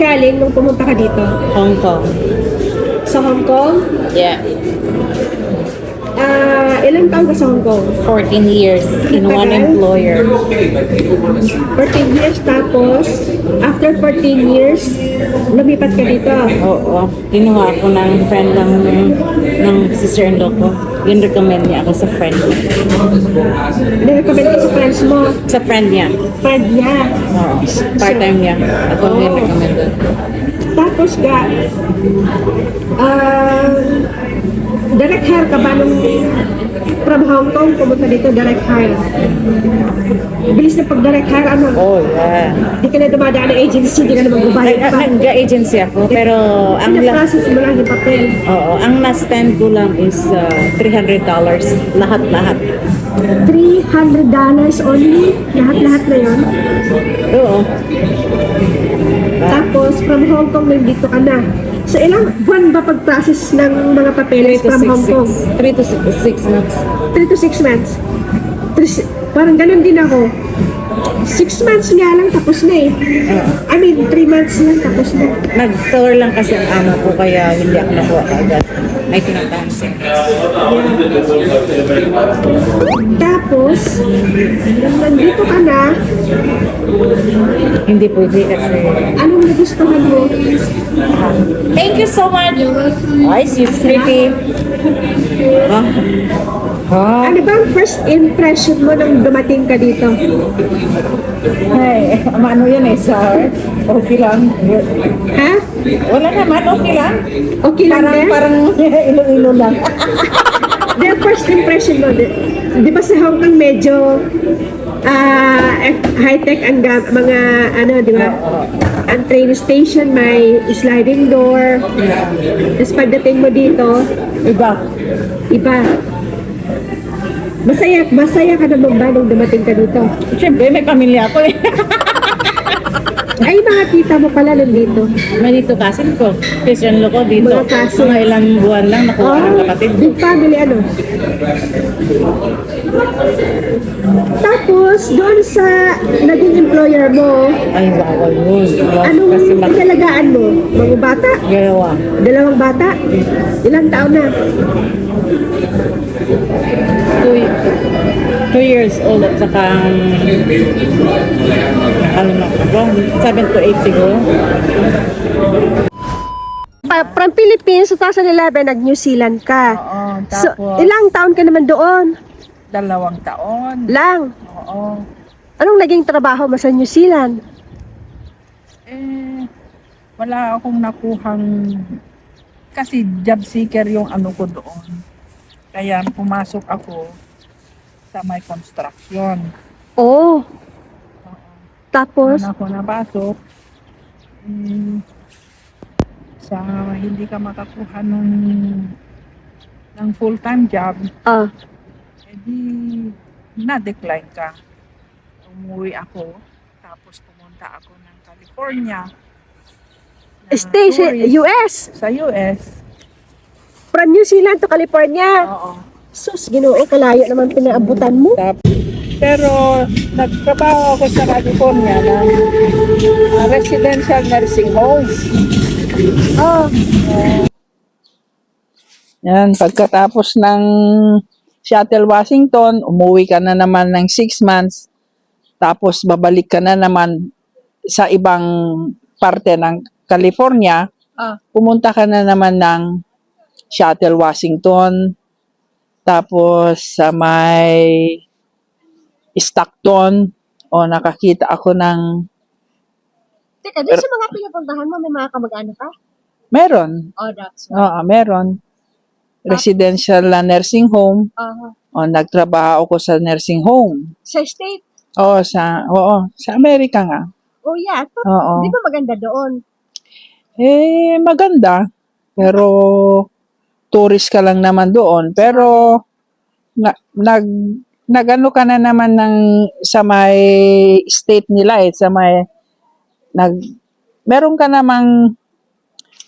galing nung pumunta ka dito? Hong Kong. Sa Hong Kong? Yeah. Ah, ilang taon ka sa Hong Kong? 14 years in one employer. 14 years tapos, after 14 years, lumipat ka dito. Oo. Kinuha ako ng friend ng, ng sister-in-law ko. Yun recommend niya ako sa friend. Nirecommend ka sa friends mo, Sa friend niya. friend niya. Oo. Part-time niya. Ako din recommend doon. Tapos ka, ah, direct hire ka ba nung from Hong Kong pumunta dito, direct hire? Bilis na pag direct hire, ano? Oh, yeah. Di ka na dumadaan ng agency, di ka na magbabayad pa. Nag-agency ako, pero ang la- Pinaprocess mo lang yung papel. Oo, ang na-spend ko lang is uh, $300 lahat-lahat. $300 only, lahat-lahat na yun. Oo. Tapos, from Hong Kong, nandito ka na. So, ilang buwan ba pag-process ng mga 3 papeles from 6 Hong Kong? 3 to 6 months. 3 to 6 months. Parang ganun din ako. 6 months nga lang, tapos na eh. I mean, 3 months lang, tapos na. Nag-tour lang kasi ang amo ko kaya hindi ako nakuha agad. May tinatansin. Tapos, nung nandito ka na, Hindi pwede kasi. anong nagustuhan mo? Thank you so much! Ay, she's pretty. Ah. Ah. Ano ba ang first impression mo nung dumating ka dito? Ay, ano yan eh, sir? Okay lang. Ha? Wala naman, okay lang. Okay lang Parang, din? parang ilo-ilo lang. The first impression mo, di, di ba sa Hong Kong medyo eh, high-tech ang ga- mga ano, di ba? Ang train station may sliding door. Tapos pagdating mo dito, Iba. iba. Masaya, masaya ka naman ba nung dumating ka dito? Siyempre, may pamilya ako eh. Ay, mga tita mo pala nandito. Manito cousin ko. Christian Loco dito. Mga cousin. Mga ilang buwan lang nakuha oh, ng ah, kapatid. Big family, ano? Tapos, doon sa naging employer mo. Ay, bawal yun. Anong kasi mag- inalagaan mo? Mga bata? Dalawa. Dalawang bata? Ilang taon na? Uy, 2 years old at saka nakalimutan ko, 7 to 8 siguro. Uh, from Philippines, 2011, nag-New Zealand ka. Oo, tapos, so, ilang taon ka naman doon? Dalawang taon. Lang? Oo. Anong naging trabaho mo sa New Zealand? Eh, wala akong nakuhang kasi job seeker yung ano ko doon. Kaya pumasok ako sa may construction. Oh. Tapos, Doon ako napasok. Eh, sa hindi ka makakuha nung ng full-time job, ah, edi na-decline ka. Umuwi ako, tapos pumunta ako ng California. stay sa US. sa US. From New Zealand to California. Oo. Sus, ginoo, kalayo naman pinaabutan mo. Pero nagtrabaho ako sa California ng uh, residential nursing home. Oh, Yan, pagkatapos ng Seattle, Washington, umuwi ka na naman ng 6 months. Tapos babalik ka na naman sa ibang parte ng California. Ah. Pumunta ka na naman ng Seattle, Washington. Tapos sa may Stockton. O nakakita ako ng teka, di sa mga pinupuntahan mo, may mga kamag-anak ka? meron. Oh, that's Oo, meron. Residential na nursing home. Uh, O, nagtrabaho ako sa nursing home. sa state. Oo, sa, oo, sa Amerika nga. Oh, yeah. To, Oo. Di ba maganda doon? Eh, maganda. Pero, tourist ka lang naman doon. Pero, na, nag, nagano ka na naman ng, sa may state nila eh, sa may, nag, meron ka namang,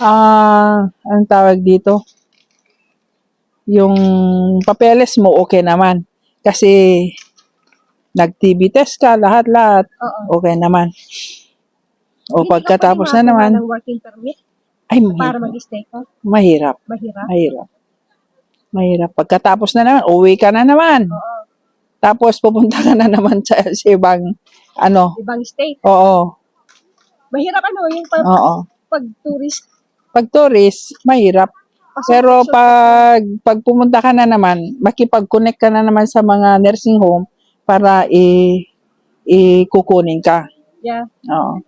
ah, anong tawag dito? Yung papeles mo, okay naman. Kasi, nag-TB test ka, lahat-lahat. Oo. Okay naman. O Hindi ka pagkatapos na naman, ng working permit ay para mahirap. mag-stay ka. Mahirap. Mahirap. Mahirap. Mahirap. Pagkatapos na naman, uwi ka na naman. Oo. Tapos pupunta ka na naman sa, sa ibang, ano, Ibang state. oo, Mahirap ano, yung pag, oo. pag tourist. Pag tourist, mahirap. pasok- Pero pasok- pag, pag pumunta ka na naman, makipag-connect ka na naman sa mga nursing home para i, i-kukunin ka. Yeah. Oo.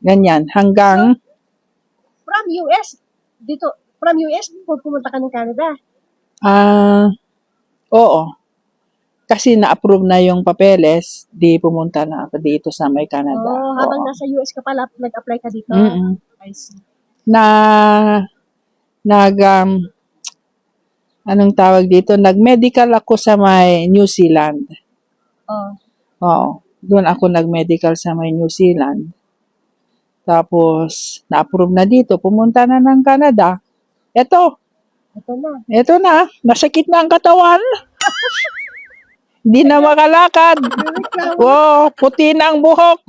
Ganyan. Hanggang, From US, dito, from US, pumunta ka ng Canada. ah, oo. Kasi na-approve na yung papeles, di pumunta na ako dito sa may Canada. Oh, habang Oo. nasa US ka pala, nag-apply ka dito. Mm-mm. I see. na nag um, anong tawag dito nag-medical ako sa may New Zealand. Oh. Oo. Doon ako nag-medical sa may New Zealand. Tapos na-approve na dito, pumunta na ng Canada. Eto, Ito na. eto na, masakit na ang katawan. Hindi na makalakad. Wow, puti na ang buhok.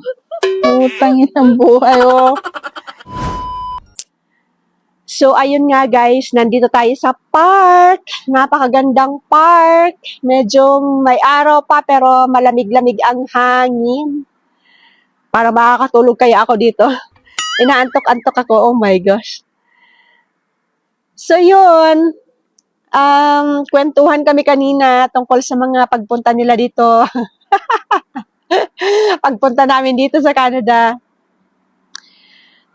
Putang inang buhay, oh. So, ayun nga guys, nandito tayo sa park. Napakagandang park. Medyo may araw pa pero malamig-lamig ang hangin. Para makakatulog kaya ako dito. Inaantok-antok ako. Oh my gosh. So, yun. Um, kwentuhan kami kanina tungkol sa mga pagpunta nila dito. pagpunta namin dito sa Canada.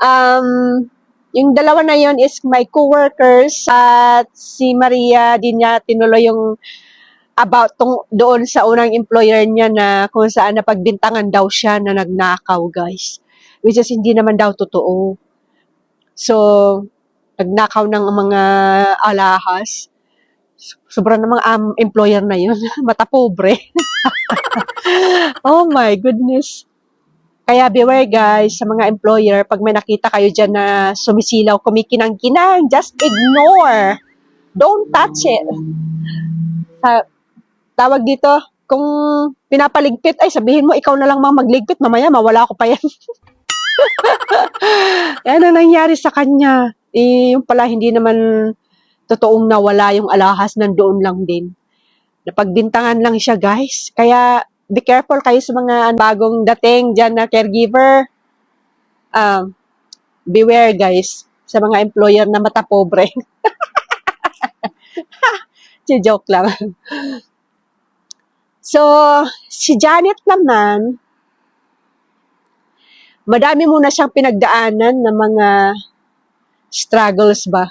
Um, yung dalawa na yon is my coworkers at si Maria din niya tinuloy yung about tong doon sa unang employer niya na kung saan napagbintangan daw siya na nagnakaw, guys. Which is hindi naman daw totoo. So, nagnakaw ng mga alahas. Sobrang namang um, employer na yun. Mata pobre. oh my goodness. Kaya beware guys sa mga employer, pag may nakita kayo dyan na sumisilaw, kumikinang-kinang, just ignore. Don't touch it. Sa, tawag dito, kung pinapaligpit, ay sabihin mo, ikaw na lang mang magligpit, mamaya mawala ko pa yan. Yan ang nangyari sa kanya. Eh, yung pala, hindi naman totoong nawala yung alahas, nandoon lang din. Napagbintangan lang siya, guys. Kaya, be careful kayo sa mga bagong dating dyan na caregiver. Um, beware guys sa mga employer na mata pobre. si joke lang. So, si Janet naman, madami muna siyang pinagdaanan ng mga struggles ba.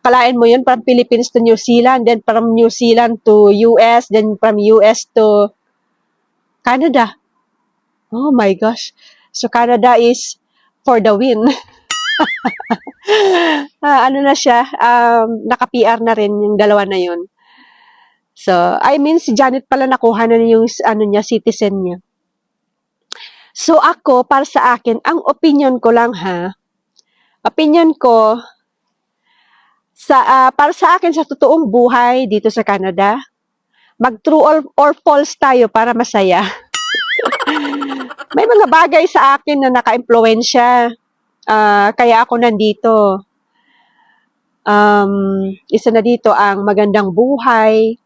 Kalain mo yun from Philippines to New Zealand, then from New Zealand to US, then from US to Canada. Oh my gosh. So Canada is for the win. Ah, ano na siya, um, naka-PR na rin yung dalawa na yun. So, I mean, si Janet pala nakuha na yung ano niya, citizen niya. So, ako, para sa akin, ang opinion ko lang ha, opinion ko, sa, ah, para sa akin, sa totoong buhay dito sa Canada, mag-true or, or false tayo para masaya. May mga bagay sa akin na naka-impluensya. Ah, kaya ako nandito. Um, isa na dito ang magandang buhay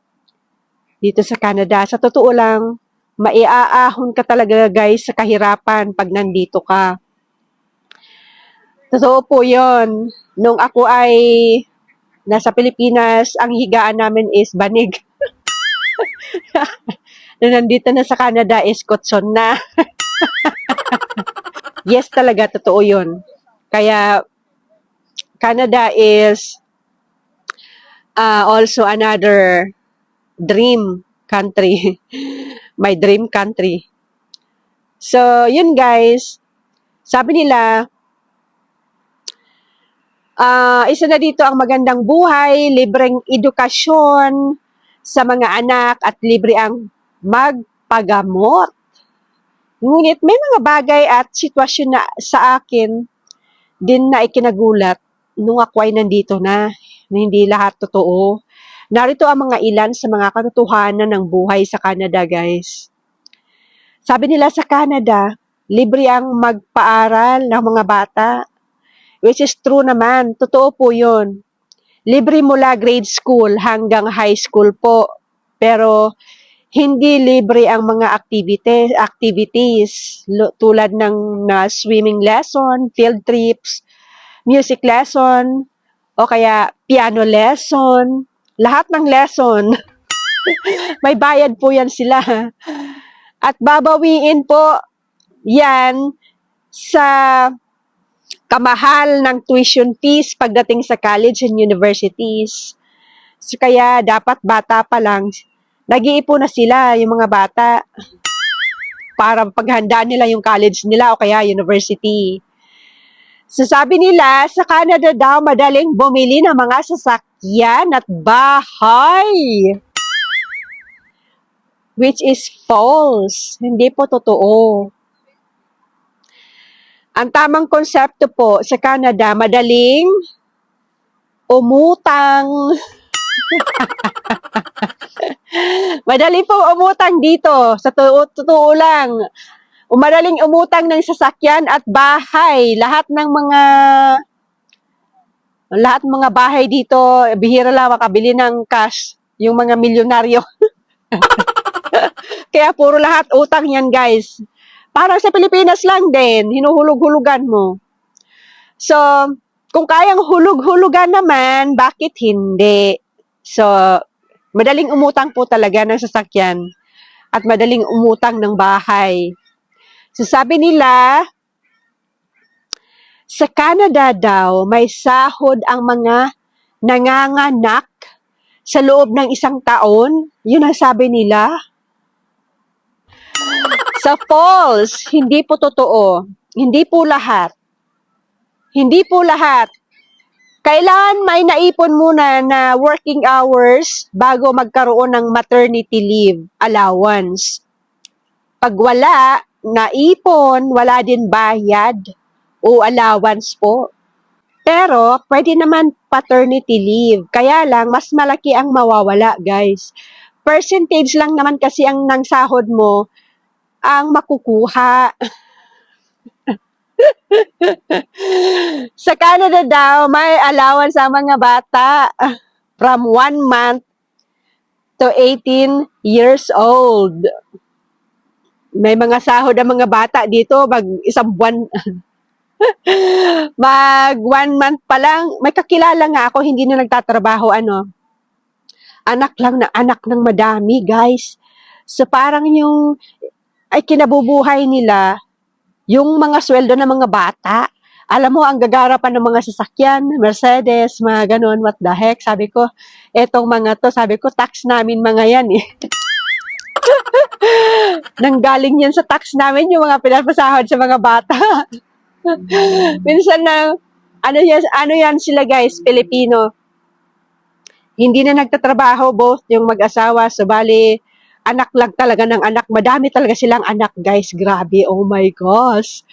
dito sa Canada. Sa totoo lang, maiaahon ka talaga guys sa kahirapan pag nandito ka. Totoo po yon. Nung ako ay nasa Pilipinas, ang higaan namin is banig. Nung nandito na sa Canada is kotson na. yes talaga, totoo yun. Kaya, Canada is uh, also another dream country. My dream country. So, yun guys. Sabi nila, ah isa na dito ang magandang buhay, libreng edukasyon sa mga anak at libre ang magpagamot. Ngunit may mga bagay at sitwasyon na sa akin din na ikinagulat nung ako ay nandito na, na hindi lahat totoo. Narito ang mga ilan sa mga katotohanan ng buhay sa Canada, guys. Sabi nila sa Canada, libre ang magpaaral ng mga bata. Which is true naman. Totoo po yun. Libre mula grade school hanggang high school po. Pero hindi libre ang mga activities, activities tulad ng na swimming lesson, field trips, music lesson, o kaya piano lesson, lahat ng lesson. May bayad po yan sila. At babawiin po yan sa kamahal ng tuition fees pagdating sa college and universities. So, kaya dapat bata pa lang, nag-iipon na sila, yung mga bata, para paghanda nila yung college nila o kaya university. So nila, sa Canada daw madaling bumili ng mga sasakyan at bahay. Which is false. Hindi po totoo. Ang tamang konsepto po sa Canada, madaling umutang. Madali po umutang dito. Sa to- totoo lang. Umadaling umutang ng sasakyan at bahay. Lahat ng mga lahat mga bahay dito, bihira lang makabili ng cash. Yung mga milyonaryo. Kaya puro lahat utang yan, guys. Parang sa Pilipinas lang din, hinuhulog-hulugan mo. So, kung kayang hulog-hulugan naman, bakit hindi? So, madaling umutang po talaga ng sasakyan at madaling umutang ng bahay. So, sabi nila, sa Canada daw, may sahod ang mga nanganganak sa loob ng isang taon. Yun ang sabi nila. Sa false, hindi po totoo. Hindi po lahat. Hindi po lahat. Kailangan may naipon muna na working hours bago magkaroon ng maternity leave allowance. Pag wala, naipon, wala din bayad o allowance po. Pero, pwede naman paternity leave. Kaya lang, mas malaki ang mawawala, guys. Percentage lang naman kasi ang nang sahod mo ang makukuha. sa Canada daw, may allowance ang mga bata from 1 month to 18 years old. May mga sahod ang mga bata dito, mag isang buwan. mag one month pa lang, may kakilala nga ako, hindi na nagtatrabaho, ano, anak lang na anak ng madami, guys. So, parang yung, ay kinabubuhay nila, yung mga sweldo ng mga bata, alam mo, ang gagara pa ng mga sasakyan, Mercedes, mga ganun, what the heck, sabi ko, etong mga to, sabi ko, tax namin mga yan eh. Nanggaling yan sa tax namin, yung mga pinapasahod sa mga bata. Minsan na, ano yan, ano yan sila guys, Pilipino. Hindi na nagtatrabaho both yung mag-asawa, so bali, anak lang talaga ng anak. Madami talaga silang anak, guys. Grabe, oh my gosh.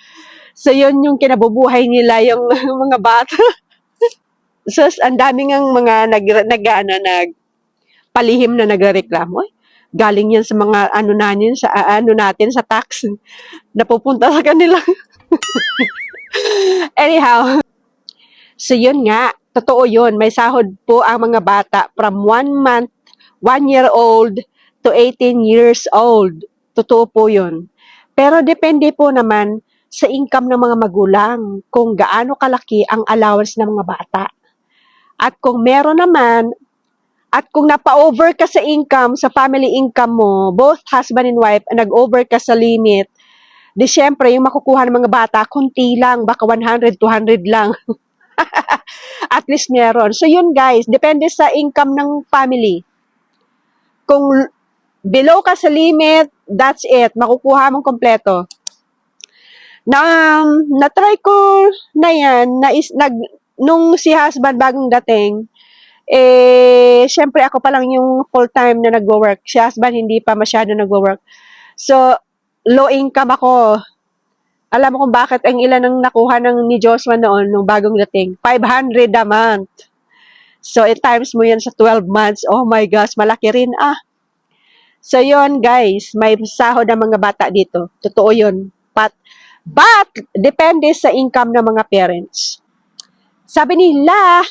So, yun yung kinabubuhay nila, yung mga bata. so, ang daming ang mga nag, nag, ano, nag, palihim na nagreklamo. Ay, galing yan sa mga ano natin, sa ano natin, sa tax. Napupunta sa kanila. Anyhow, so yun nga, totoo yun. May sahod po ang mga bata from one month, one year old to 18 years old. Totoo po yun. Pero depende po naman sa income ng mga magulang kung gaano kalaki ang allowance ng mga bata. At kung meron naman, at kung napa-over ka sa income, sa family income mo, both husband and wife, nag-over ka sa limit, di syempre, yung makukuha ng mga bata, kunti lang, baka 100, 200 lang. At least meron. So yun guys, depende sa income ng family. Kung below ka sa limit, that's it. Makukuha mong kompleto. Na, na-try ko na yan, na is, nag, nung si husband bagong dating, eh, syempre ako pa lang yung full-time na nagwo-work. Si husband hindi pa masyado nagwo-work. So, low income ako. Alam mo kung bakit ang ilan ang nakuha ng ni Joshua noon nung bagong dating? 500 a month. So, it times mo yan sa 12 months. Oh my gosh, malaki rin ah. So, yon guys, may sahod ang mga bata dito. Totoo yun. Pat, But, depende sa income ng mga parents. Sabi nila,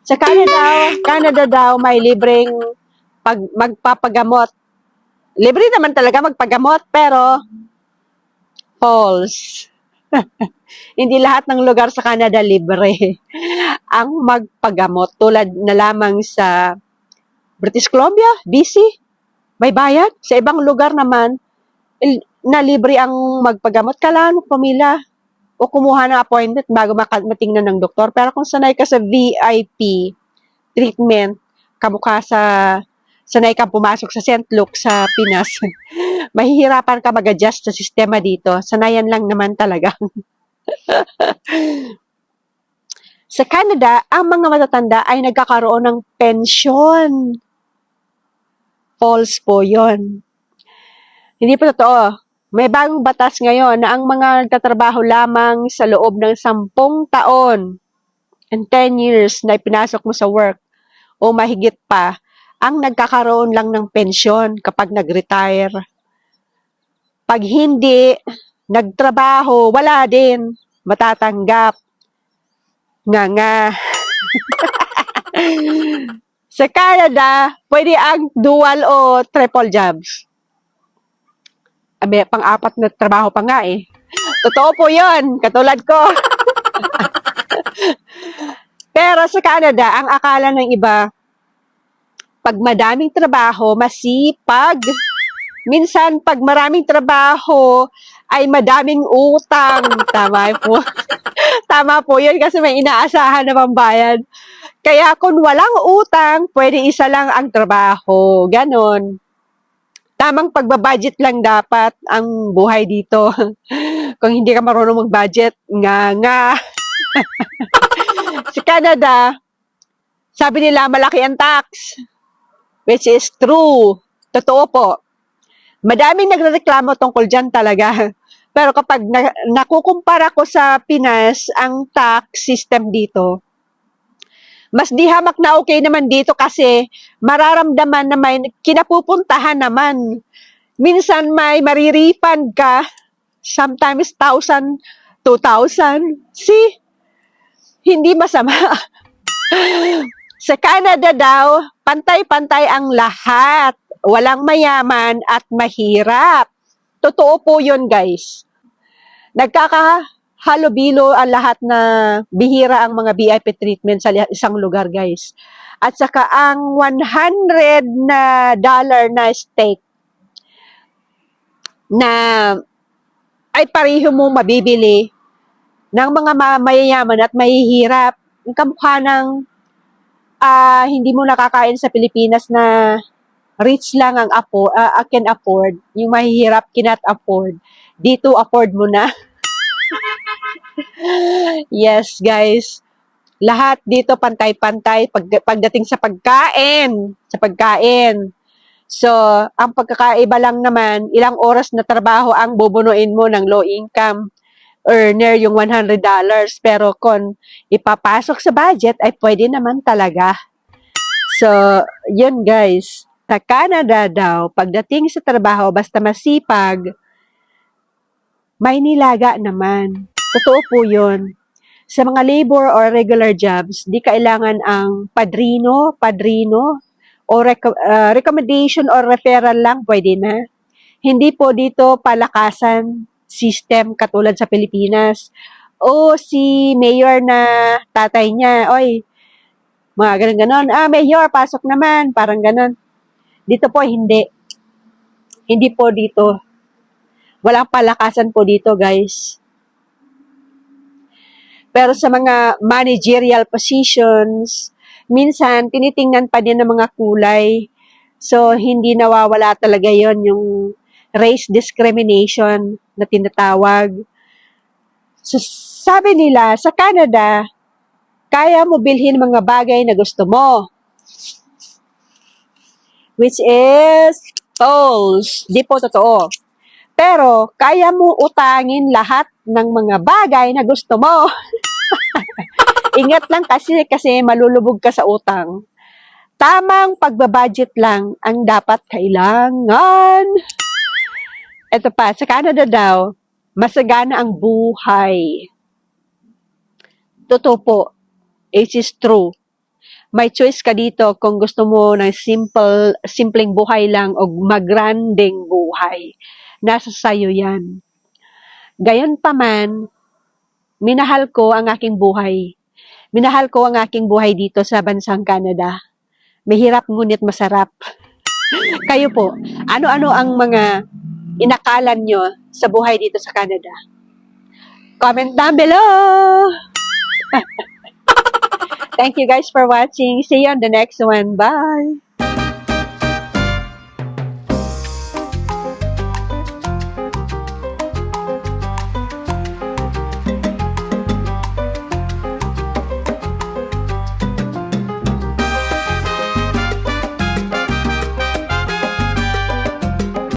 sa Canada, Canada daw may libreng pag, magpapagamot. Libre naman talaga magpagamot, pero false. Hindi lahat ng lugar sa Canada libre ang magpagamot. Tulad na lamang sa British Columbia, BC, may bayad. Sa ibang lugar naman, na libre ang magpagamot. Kailangan mo pumila o kumuha ng appointment bago matingnan ng doktor. Pero kung sanay ka sa VIP treatment, kamukha sa sanay kang pumasok sa St. Luke sa Pinas, mahihirapan ka mag-adjust sa sistema dito. Sanayan lang naman talaga. sa Canada, ang mga matatanda ay nagkakaroon ng pensyon. False po yon. Hindi po totoo. May bagong batas ngayon na ang mga nagtatrabaho lamang sa loob ng sampung taon and 10 years na ipinasok mo sa work o mahigit pa, ang nagkakaroon lang ng pensyon kapag nag-retire. Pag hindi nagtrabaho, wala din, matatanggap. Nga nga. sa Canada, pwede ang dual o triple jobs. Abe, pang-apat na trabaho pa nga eh. Totoo po yun, katulad ko. Pero sa Canada, ang akala ng iba, pag madaming trabaho, masipag. Minsan, pag maraming trabaho, ay madaming utang. Tama po. Tama po yun kasi may inaasahan na pambayad. Kaya kung walang utang, pwede isa lang ang trabaho. Ganon. Tamang pagbabudget lang dapat ang buhay dito. kung hindi ka marunong mag-budget, nga nga. sa Canada, sabi nila malaki ang tax. Which is true. Totoo po. Madaming nagrereklamo tungkol dyan talaga. Pero kapag na, nakukumpara ko sa Pinas, ang tax system dito, mas di hamak na okay naman dito kasi mararamdaman na may kinapupuntahan naman. Minsan may marirefund ka, sometimes 1,000, 2,000. See? Hindi masama. Sa Canada daw, pantay-pantay ang lahat. Walang mayaman at mahirap. Totoo po yun, guys. Nagkakahalubilo ang lahat na bihira ang mga VIP treatment sa isang lugar, guys. At saka ang 100 na dollar na steak na ay pareho mo mabibili ng mga ma- mayayaman at mahihirap. Ang kamukha ng ah, hindi mo nakakain sa Pilipinas na rich lang ang afford, can afford, yung mahihirap cannot afford. Dito afford mo na. yes, guys. Lahat dito pantay-pantay pag, pagdating sa pagkain, sa pagkain. So, ang pagkakaiba lang naman, ilang oras na trabaho ang bubunuin mo ng low income earner yung $100. Pero kung ipapasok sa budget, ay pwede naman talaga. So, yun guys. Sa Canada daw, pagdating sa trabaho, basta masipag, may nilaga naman. Totoo po yun. Sa mga labor or regular jobs, di kailangan ang padrino, padrino, o rec- uh, recommendation or referral lang, pwede na. Hindi po dito palakasan system katulad sa Pilipinas. O si mayor na tatay niya, oy, mga ganun ganon. Ah, mayor, pasok naman. Parang ganon. Dito po, hindi. Hindi po dito. Walang palakasan po dito, guys. Pero sa mga managerial positions, minsan tinitingnan pa din ng mga kulay. So, hindi nawawala talaga yon yung race discrimination na tinatawag. So, sabi nila, sa Canada, kaya mo bilhin mga bagay na gusto mo. Which is false. Di po totoo. Pero, kaya mo utangin lahat ng mga bagay na gusto mo. Ingat lang kasi kasi malulubog ka sa utang. Tamang pagbabudget lang ang dapat kailangan. Ito pa, sa Canada daw, masagana ang buhay. Totoo po. It is true. May choice ka dito kung gusto mo ng simple, simpleng buhay lang o magranding buhay. Nasa sayo yan. Gayon pa man, minahal ko ang aking buhay. Minahal ko ang aking buhay dito sa bansang Canada. Mahirap ngunit masarap. Kayo po, ano-ano ang mga inakalan nyo sa buhay dito sa Canada? Comment down below! Thank you guys for watching. See you on the next one. Bye!